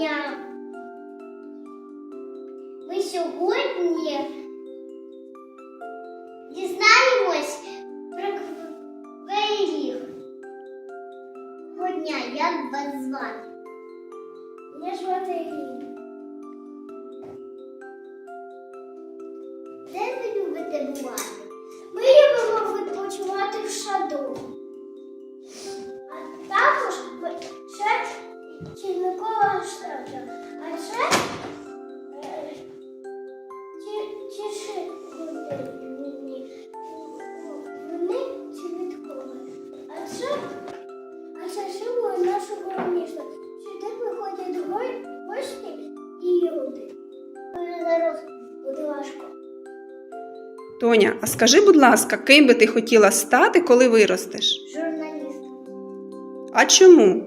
дня! Ми сьогодні дізнаємось про Ріг. Доброго дня, як вас звати? Мене звати Ірина. Де ви любите бувати? Черникова штата. А ще е, чи- чеши вони цвіткові. А це, а це символ нашого міста. Сюди приходять го- гості і люди. Зараз буде важко. Тоня, а скажи, будь ласка, ким би ти хотіла стати, коли виростеш? Журналіст. А чому?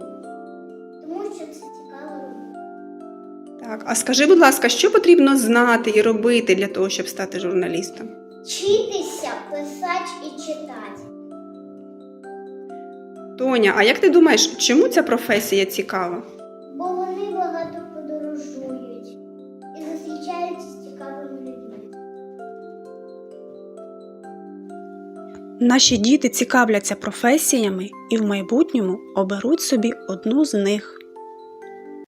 Так, а скажи, будь ласка, що потрібно знати і робити для того, щоб стати журналістом? Вчитися, писати і читати. Тоня, а як ти думаєш, чому ця професія цікава? Бо вони багато подорожують і зустрічаються з цікавими людьми. Наші діти цікавляться професіями і в майбутньому оберуть собі одну з них.